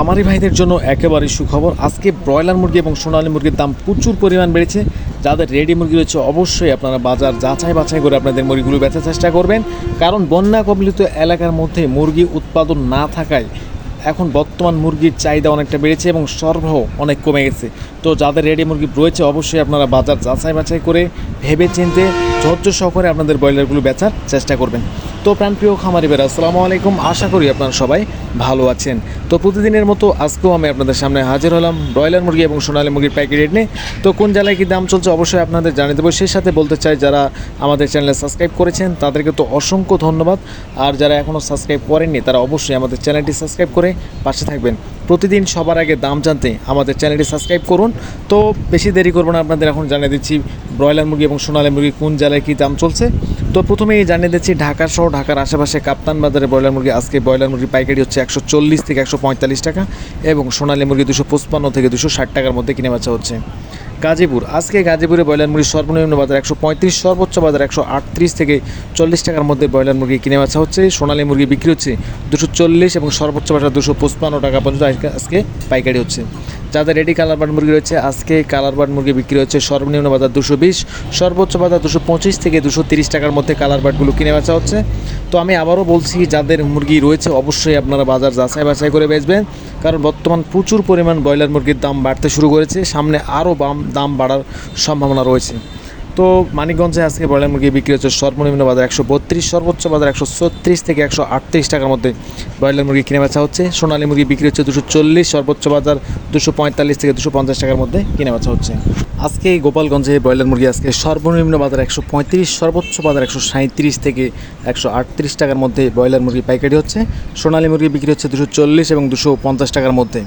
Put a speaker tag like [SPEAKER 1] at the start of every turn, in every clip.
[SPEAKER 1] খামারি ভাইদের জন্য একেবারে সুখবর। আজকে ব্রয়লার মুরগি এবং সোনালী মুরগির দাম প্রচুর পরিমাণ বেড়েছে। যাদের রেডি মুরগি রয়েছে, অবশ্যই আপনারা বাজার যাচাই বাছাই করে আপনাদের মুরগিগুলো বেচার চেষ্টা করবেন। কারণ বন্যা কবলিত এলাকার মধ্যে মুরগি উৎপাদন না থাকায় এখন বর্তমান মুরগির চাহিদা অনেকটা বেড়েছে এবং সরবরাহ অনেক কমে গেছে। তো যাদের রেডি মুরগি রয়েছে, অবশ্যই আপনারা বাজার যাচাই বাছাই করে ভেবে চিনতে ধৈর্য সহকারে আপনাদের ব্রয়লারগুলো বেচার চেষ্টা করবেন। তো প্রাণপ্রিয় খামারি বেরা আসসালামু আলাইকুম। আশা করি আপনারা সবাই ভালো আছেন। তো প্রতিদিনের মতো আজকেও আমি আপনাদের সামনে হাজির হলাম ব্রয়লার মুরগি এবং সোনালী মুরগির প্যাকেট রেট তো কোন জেলায় কী দাম চলছে অবশ্যই আপনাদের জানিয়ে দেবো। সেই সাথে বলতে চাই, যারা আমাদের চ্যানেলে সাবস্ক্রাইব করেছেন, তাদেরকে তো অসংখ্য ধন্যবাদ। আর যারা এখনও সাবস্ক্রাইব করেননি, তারা অবশ্যই আমাদের চ্যানেলটি সাবস্ক্রাইব করে পাশে থাকবেন। প্রতিদিন সবার আগে দাম জানতে আমাদের চ্যানেলটি সাবস্ক্রাইব করুন। তো বেশি দেরি করব না, আপনাদের এখন জানিয়ে দিচ্ছি ব্রয়লার মুরগি এবং সোনালী মুরগি কোন জেলায় কী দাম চলছে। তো প্রথমেই জানিয়ে দিচ্ছি ঢাকা সহ ঢাকার আশেপাশে কাপ্তান বাজারে ব্রয়লার মুরগি, আজকে ব্রয়লার মুরগি পাইকারি হচ্ছে একশো চল্লিশ থেকে একশো পঁয়তাল্লিশ টাকা এবং সোনালী মুরগি দুশো পঁচপান্ন থেকে দুশো ষাট টাকার মধ্যে কিনে বেচা হচ্ছে। গাজীপুর। আজকে গাজীপুরে ব্রয়লার মুরগির সর্বনিম্ন বাজার একশো পঁয়ত্রিশ, সর্বোচ্চ বাজার একশো আটত্রিশ থেকে চল্লিশ টাকার মধ্যে ব্রয়লার মুরগি কিনে বেচা হচ্ছে। সোনালী মুরগি বিক্রি হচ্ছে দুশো চল্লিশ এবং সর্বোচ্চ বাজার দুশো পঁচপান্ন টাকা পর্যন্ত আজকে- আজকে পাইকারি হচ্ছে। যাদের রেডি কালার বার্ড মুরগি রয়েছে, আজকে কালার বার্ড মুরগি বিক্রি হচ্ছে সর্বনিম্ন বাজার দুশো বিশ, সর্বোচ্চ বাজার দুশো পঁচিশ থেকে দুশো তিরিশ টাকার মধ্যে কালার বার্ডগুলো কিনে বেচা হচ্ছে। তো আমি আবারও বলছি, যাদের মুরগি রয়েছে, অবশ্যই আপনারা বাজার যাচাই বাছাই করে বেচবেন। কারণ বর্তমান প্রচুর পরিমাণ ব্রয়লার মুরগির দাম বাড়তে শুরু করেছে। সামনে আরও বাম দাম বাড়ার সম্ভাবনা রয়েছে। তো মানিকগঞ্জে আজকে ব্রয়লার মুরগি বিক্রি হচ্ছে সর্বনিম্ন বাজার একশো বত্রিশ, সর্বোচ্চ বাজার একশো ছত্রিশ থেকে একশো আটত্রিশ টাকার মধ্যে ব্রয়লার মুরগি কিনে বেচা হচ্ছে। সোনালী মুরগি বিক্রি হচ্ছে দুশো চল্লিশ, সর্বোচ্চ বাজার দুশো পঁয়তাল্লিশ থেকে দুশো পঞ্চাশ টাকার মধ্যে কিনে বেচা হচ্ছে। আজকে গোপালগঞ্জে ব্রয়লার মুরগি আজকে সর্বনিম্ন বাজার একশো পঁয়ত্রিশ, সর্বোচ্চ বাজার একশো সাঁত্রিশ থেকে একশো আটত্রিশ টাকার মধ্যে ব্রয়লার মুরগি পাইকারি হচ্ছে। সোনালী মুরগি বিক্রি হচ্ছে দুশো চল্লিশ এবং দুশো পঞ্চাশ টাকার মধ্যে।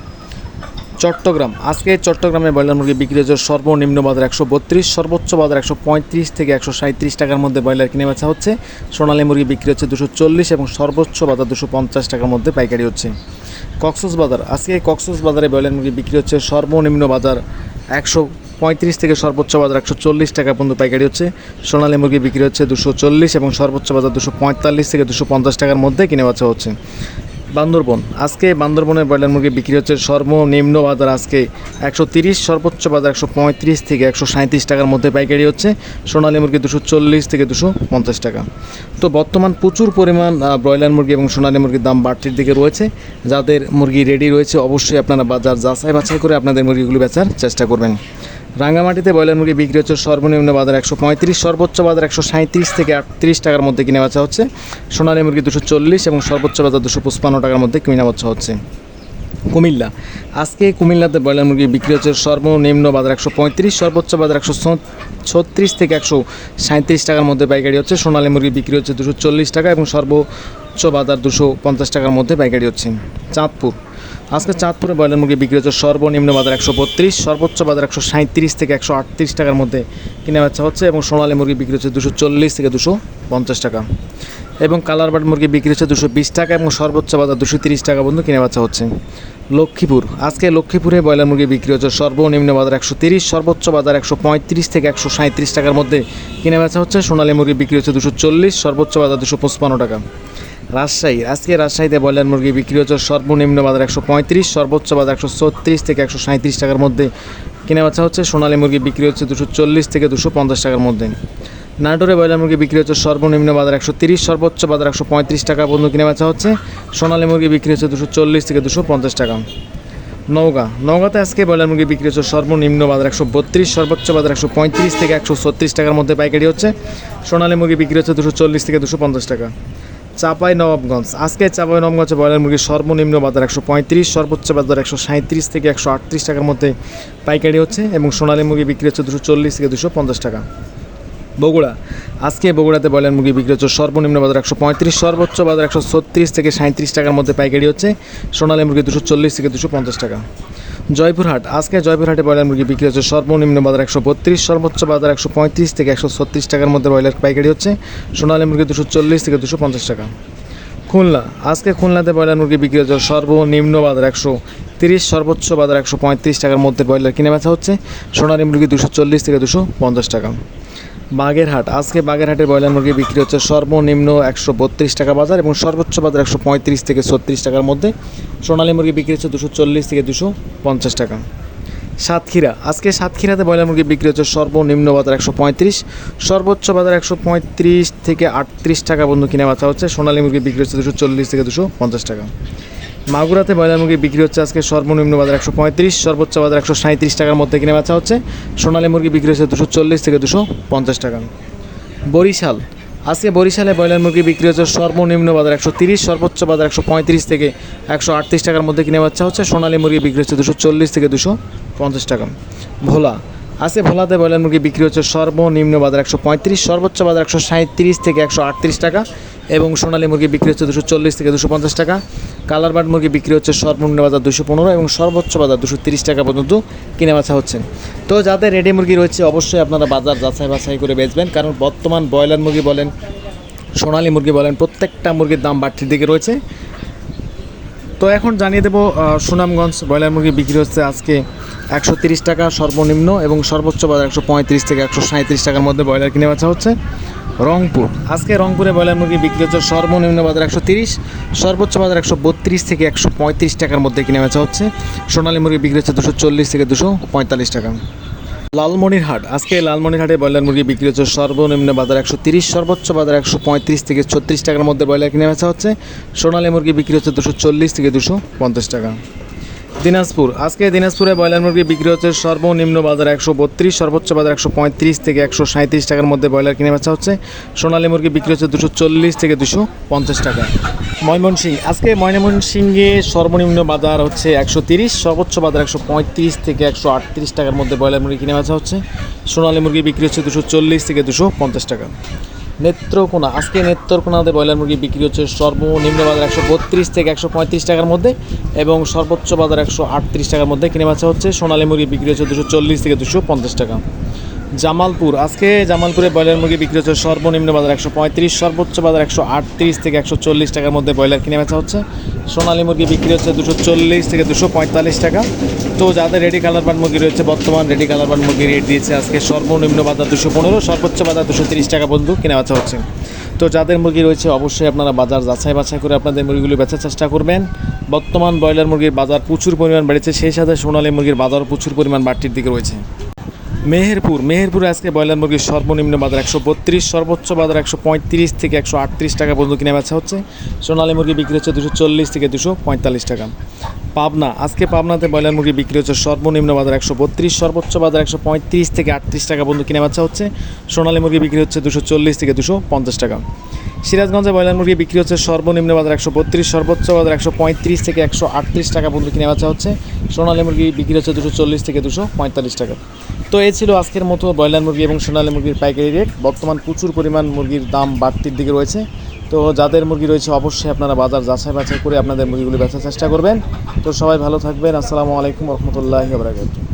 [SPEAKER 1] চট্টগ্রাম। আজকে চট্টগ্রামে ব্রয়লার মুরগি বিক্রি হচ্ছে সর্বনিম্ন বাজার একশো বত্রিশ, সর্বোচ্চ বাজার একশো পঁয়ত্রিশ থেকে একশো সাঁত্রিশ টাকার মধ্যে ব্রয়লার কিনে বেচা হচ্ছে। সোনালী মুরগি বিক্রি হচ্ছে দুশো চল্লিশ এবং সর্বোচ্চ বাজার দুশো পঞ্চাশ টাকার মধ্যে পাইকারি হচ্ছে। কক্সস বাজার আজকে কক্সস বাজারে ব্রয়লার মুরগি বিক্রি হচ্ছে সর্বনিম্ন বাজার একশো পঁয়ত্রিশ থেকে সর্বোচ্চ বাজার একশো চল্লিশ টাকা পর্যন্ত পাইকারি হচ্ছে। সোনালী মুরগি বিক্রি হচ্ছে দুশো চল্লিশ এবং সর্বোচ্চ বাজার দুশো পঁয়তাল্লিশ থেকে দুশো পঞ্চাশ টাকার মধ্যে কিনে বেচা হচ্ছে। বান্দরবন। আজকে বান্দরবনের ব্রয়লার মুরগি বিক্রি হচ্ছে সর্বনিম্ন বাজার আজকে একশো তিরিশ, সর্বোচ্চ বাজার একশো পঁয়ত্রিশ থেকে একশো সাঁত্রিশ টাকার মধ্যে পাইকারি হচ্ছে। সোনালী মুরগি দুশো চল্লিশ থেকে দুশো পঞ্চাশ টাকা। তো বর্তমান প্রচুর পরিমাণ ব্রয়লার মুরগি এবং সোনালী মুরগির দাম বাড়তির দিকে রয়েছে। যাদের মুরগি রেডি রয়েছে, অবশ্যই আপনারা বাজার যাচাই বাছাই করে আপনাদের মুরগিগুলো বেচার চেষ্টা করবেন। রাঙ্গামাটিতে ব্রয়লার মুরগি বিক্রি হচ্ছে সর্বনিম্ন বাজার একশো পঁয়ত্রিশ, সর্বোচ্চ বাজার একশো সাঁত্রিশ থেকে আটত্রিশ টাকার মধ্যে কিনে বেচা হচ্ছে। সোনালী মুরগি দুশো চল্লিশ এবং সর্বোচ্চ বাজার দুশো পঁচপান্ন টাকার মধ্যে কিনে বেচা হচ্ছে। কুমিল্লা। আজকে কুমিল্লাতে ব্রয়লার মুরগি বিক্রি হচ্ছে সর্বনিম্ন বাজার একশো পঁয়ত্রিশ, সর্বোচ্চ বাজার একশো ছত্রিশ থেকে একশো সাঁত্রিশ টাকার মধ্যে পাইকারি হচ্ছে। সোনালী মুরগি বিক্রি হচ্ছে দুশো চল্লিশ টাকা এবং সর্বোচ্চ বাজার দুশো পঞ্চাশ টাকার মধ্যে পাইকারি হচ্ছে। চাঁদপুর। আজকে চাঁদপুরে ব্রয়লার মুরগি বিক্রি হচ্ছে সর্বনিম্ন বাজার একশো বত্রিশ, সর্বোচ্চ বাজার একশো সাঁত্রিশ থেকে একশো আটত্রিশ টাকার মধ্যে কিনে বেচা হচ্ছে এবং সোনালী মুরগি বিক্রি হচ্ছে দুশো চল্লিশ থেকে দুশো পঞ্চাশ টাকা। এবং কালার বার্ড মুরগি বিক্রি হচ্ছে দুশো বিশ টাকা এবং সর্বোচ্চ বাজার দুশো তিরিশ টাকা পর্যন্ত কিনে বেচা হচ্ছে। লক্ষ্মীপুর, আজকে লক্ষ্মীপুরে ব্রয়লার মুরগি বিক্রি হচ্ছে সর্বনিম্ন বাজার একশো তিরিশ, সর্বোচ্চ বাজার একশো পঁয়ত্রিশ থেকে একশো সাঁত্রিশ টাকার মধ্যে কিনে বেচা হচ্ছে। সোনালী মুরগি বিক্রি হচ্ছে দুশো চল্লিশ, সর্বোচ্চ বাজার দুশো পঁচপান্ন টাকা। রাজশাহী। আজকে রাজশাহীতে ব্রয়লার মুরগি বিক্রি হচ্ছে সর্বনিম্ন বাজার একশো পঁয়ত্রিশ, সর্বোচ্চ বাজার একশো ছত্রিশ থেকে একশো সাঁত্রিশ টাকার মধ্যে। কেনা বেচা হচ্ছে সোনালী মুরগি বিক্রি হচ্ছে দুশো চল্লিশ থেকে দুশো পঞ্চাশ টাকার মধ্যে। নাটোরে ব্রয়লার মুরগি বিক্রি হচ্ছে সর্বনিম্ন বাজার একশো তিরিশ, সর্বোচ্চ বাজার একশো পঁয়ত্রিশ টাকা পর্যন্ত কিনে বেচা হচ্ছে। সোনালী মুরগি বিক্রি হচ্ছে দুশো চল্লিশ থেকে দুশো পঞ্চাশ টাকা। নওগাঁ। নওগাঁতে আজকে ব্রয়লার মুরগি বিক্রি হচ্ছে সর্বনিম্ন বাজার একশো বত্রিশ, সর্বোচ্চ বাজার একশো পঁয়ত্রিশ থেকে একশো ছত্রিশ টাকার মধ্যে পাইকারি হচ্ছে। সোনালী মুরগি বিক্রি হচ্ছে দুশো চল্লিশ থেকে দুশো পঞ্চাশ টাকা। চাপাই নবাবগঞ্জ আজকে চাপাই নবাবগঞ্জে ব্রয়লার মুরগির সর্বনিম্ন বাজার একশো পঁয়ত্রিশ, সর্বোচ্চ বাজার একশো সাঁত্রিশ থেকে একশো আটত্রিশ টাকার মধ্যে পাইকারি হচ্ছে এবং সোনালী মুরগি বিক্রি হচ্ছে দুশো চল্লিশ থেকে দুশো পঞ্চাশ টাকা। বগুড়া। আজকে বগুড়াতে ব্রয়লার মুরগি বিক্রি হচ্ছে সর্বনিম্ন বাজার একশো পঁয়ত্রিশ, সর্বোচ্চ বাজার একশো ছত্রিশ থেকে সাঁত্রিশ টাকার মধ্যে পাইকারি হচ্ছে। সোনালী মুরগি দুশো চল্লিশ থেকে দুশো পঞ্চাশ টাকা। জয়পুরহাট। আজকে জয়পুরহাটে ব্রয়লার মুরগি বিক্রি হচ্ছে সর্বনিম্ন বাজার একশো বত্রিশ, সর্বোচ্চ বাজার একশো পঁয়ত্রিশ থেকে একশো ছত্রিশ টাকার মধ্যে ব্রয়লার পাইকারি হচ্ছে। সোনালী মুরগি দুশো চল্লিশ থেকে দুশো পঞ্চাশ টাকা। খুলনা। আজকে খুলনাতে ব্রয়লার মুরগি বিক্রি হচ্ছে সর্বনিম্ন বাজার একশো তিরিশ, সর্বোচ্চ বাজার একশো পঁয়ত্রিশ টাকার মধ্যে ব্রয়লার কিনে বেচা হচ্ছে। সোনালী মুরগি দুশো চল্লিশ থেকে দুশো পঞ্চাশ টাকা। বাগেরহাট। আজকে বাগেরহাটের ব্রয়লার মুরগি বিক্রি হচ্ছে সর্বনিম্ন একশো বত্রিশ টাকা বাজার এবং সর্বোচ্চ বাজার একশো পঁয়ত্রিশ থেকে ছত্রিশ টাকার মধ্যে সোনালী মুরগি বিক্রি হচ্ছে দুশো চল্লিশ থেকে দুশো পঞ্চাশ টাকা। সাতক্ষীরা, আজকে সাতক্ষীরাতে ব্রয়লার মুরগি বিক্রি হচ্ছে সর্বনিম্ন বাজার একশো পঁয়ত্রিশ, সর্বোচ্চ বাজার একশো পঁয়ত্রিশ থেকে আটত্রিশ টাকা পর্যন্ত কিনে বাঁচা হচ্ছে, সোনালী মুরগি বিক্রি হচ্ছে দুশো চল্লিশ থেকে দুশো পঞ্চাশ টাকা। মাগুরাতে ব্রয়লার মুরগি বিক্রি হচ্ছে আজকে সর্বনিম্ন বাজার একশো পঁয়ত্রিশ, সর্বোচ্চ বাজার একশো সাঁত্রিশ টাকার মধ্যে কিনে বাঁচা হচ্ছে, সোনালী মুরগি বিক্রি হচ্ছে দুশো চল্লিশ থেকে দুশো পঞ্চাশ টাকা। বরিশাল আজকে বরিশালে ব্রয়লার মুরগি বিক্রি হচ্ছে সর্বনিম্ন বাজার একশো তিরিশ, সর্বোচ্চ বাজার একশো পঁয়ত্রিশ থেকে একশো আটত্রিশ টাকার মধ্যে কিনে বাচ্চা হচ্ছে। সোনালী মুরগি বিক্রি হচ্ছে দুশো চল্লিশ থেকে দুশো পঞ্চাশ টাকা। ভোলা আজকে ভোলাতে ব্রয়লার মুরগি বিক্রি হচ্ছে সর্বনিম্ন বাজার একশো পঁয়ত্রিশ, সর্বোচ্চ বাজার একশো সাঁত্রিশ থেকে একশো আটত্রিশ টাকা এবং সোনালী মুরগি বিক্রি হচ্ছে দুশো চল্লিশ থেকে দুশো পঞ্চাশ টাকা। কালার বার্ড মুরগি বিক্রি হচ্ছে সর্বনিম্ন বাজার দুশো পনেরো এবং সর্বোচ্চ বাজার দুশো তিরিশ টাকা পর্যন্ত কিনে বাছা হচ্ছে। তো যাদের রেডি মুরগি রয়েছে, অবশ্যই আপনারা বাজার যাচাই বাছাই করে বেচবেন, কারণ বর্তমান ব্রয়লার মুরগি বলেন, সোনালী মুরগি বলেন, প্রত্যেকটা মুরগির দাম বাড়তির দিকে রয়েছে। তো এখন জানিয়ে দেবো সুনামগঞ্জ ব্রয়লার মুরগি বিক্রি হচ্ছে আজকে একশো তিরিশ টাকা সর্বনিম্ন এবং সর্বোচ্চ বাজার একশো পঁয়ত্রিশ থেকে একশো সাঁত্রিশ টাকার মধ্যে ব্রয়লার কিনে বেচা হচ্ছে রংপুর। আজকে রংপুরে ব্রয়লার মুরগি বিক্রি হচ্ছে সর্বনিম্ন বাজার একশো তিরিশ, সর্বোচ্চ বাজার একশো বত্রিশ থেকে একশো পঁয়ত্রিশ টাকার মধ্যে কিনে বেচা হচ্ছে। সোনালী মুরগি বিক্রি হচ্ছে দুশো চল্লিশ থেকে দুশো পঁয়তাল্লিশ টাকা। লালমনিরহাট। আজকে লালমনিরহাটে ব্রয়লার মুরগি বিক্রি হচ্ছে সর্বনিম্ন বাজার একশো তিরিশ, সর্বোচ্চ বাজার একশো পঁয়ত্রিশ থেকে ছত্রিশ টাকার মধ্যে ব্রয়লার কিনে বেচা হচ্ছে। সোনালী মুরগি বিক্রি হচ্ছে দুশো চল্লিশ থেকে দুশো পঞ্চাশ টাকা। দিনাজপুর। আজকে দিনাজপুরে ব্রয়লার মুরগি বিক্রি হচ্ছে সর্বনিম্ন বাজার একশো বত্রিশ, সর্বোচ্চ বাজার একশো পঁয়ত্রিশ থেকে একশো সাঁত্রিশ টাকার মধ্যে ব্রয়লার কিনে বেচা হচ্ছে। সোনালী মুরগি বিক্রি হচ্ছে দুশো চল্লিশ থেকে দুশো পঞ্চাশ টাকা। ময়মনসিং আজকে ময়মনসিংহে সর্বনিম্ন বাজার হচ্ছে একশো তিরিশ, সর্বোচ্চ বাজার একশো পঁয়ত্রিশ থেকে একশো আটত্রিশ টাকার মধ্যে ব্রয়লার মুরগি কিনে বেচা হচ্ছে। সোনালী মুরগি বিক্রি হচ্ছে দুশো চল্লিশ থেকে দুশো পঞ্চাশ টাকা। নেত্রকোনা, আজকে নেত্রকোনাতে ব্রয়লার মুরগি বিক্রি হচ্ছে সর্বনিম্ন বাজার একশো বত্রিশ থেকে একশো পঁয়ত্রিশ টাকার মধ্যে এবং সর্বোচ্চ বাজার একশো আটত্রিশ টাকার মধ্যে কিনে বেচা হচ্ছে। সোনালী মুরগি বিক্রি হচ্ছে দুশো চল্লিশ থেকে দুশো পঞ্চাশ টাকা। জামালপুর। আজকে জামালপুরে ব্রয়লার মুরগি বিক্রি হচ্ছে সর্বনিম্ন বাজার একশো পঁয়ত্রিশ, সর্বোচ্চ বাজার একশো আটত্রিশ থেকে একশো চল্লিশ টাকার মধ্যে ব্রয়লার কিনে বেচা হচ্ছে। সোনালী মুরগি বিক্রি হচ্ছে দুশো চল্লিশ থেকে দুশো পঁয়তাল্লিশ টাকা। তো যাদের রেডি কালার বান মুরগি রয়েছে, বর্তমান রেডি কালার বান মুরগি রেট দিয়েছে আজকে সর্বনিম্ন বাজার দুশো পনেরো, সর্বোচ্চ বাজার দুশো তিরিশ টাকা পর্যন্ত কিনে বেচা হচ্ছে। তো যাদের মুরগি রয়েছে, অবশ্যই আপনারা বাজার যাচাই বাছাই করে আপনাদের মুরগিগুলো বেচার চেষ্টা করবেন। বর্তমান ব্রয়লার মুরগির বাজার প্রচুর পরিমাণ বেড়েছে, সেই সাথে সোনালী মুরগির বাজারও প্রচুর পরিমাণ বাড়তির দিকে রয়েছে। মেহেরপুর, মেহেরপুরে আজকে ব্রয়লার মুরগির সর্বনিম্ন বাজার একশো বত্রিশ, সর্বোচ্চ বাজার একশো পঁয়ত্রিশ থেকে একশো আটত্রিশ টাকা পর্যন্ত কিনে বেচা হচ্ছে। সোনালী মুরগি বিক্রি হচ্ছে দুশো চল্লিশ থেকে দুশো পঁয়তাল্লিশ টাকা। পাবনা, আজকে পাবনাতে ব্রয়লার মুরগি বিক্রি হচ্ছে সর্বনিম্ন বাজার একশো বত্রিশ, সর্বোচ্চ বাজার একশো পঁয়ত্রিশ থেকে আটত্রিশ টাকা পর্যন্ত কিনে বেচা হচ্ছে। সোনালী মুরগি বিক্রি হচ্ছে দুশো চল্লিশ থেকে দুশো পঞ্চাশ টাকা। সিরাজগঞ্জে ব্রয়লার মুরগি বিক্রি হচ্ছে সর্বনিম্ন বাজার একশো বত্রিশ, সর্বোচ্চ বাজার একশো পঁয়ত্রিশ থেকে একশো আটত্রিশ টাকা পর্যন্ত কিনে বেচা হচ্ছে। সোনালী মুরগি বিক্রি হচ্ছে দুশো চল্লিশ থেকে দুশো পঁয়তাল্লিশ টাকা। তো এই ছিল আজকের মতো ব্রয়লার মুরগি এবং সোনালী মুরগির পাইকারি রেট। বর্তমান প্রচুর পরিমাণ মুরগির দাম বাড়তির দিকে রয়েছে। তো যাদের মুরগি রয়েছে, অবশ্যই আপনারা বাজার যাচাই বাছাই করে আপনাদের মুরগিগুলি বেচার চেষ্টা করবেন। তো সবাই ভালো থাকবেন। আসসালামু আলাইকুম রহমতুল্লাহ বারাকাতুহ।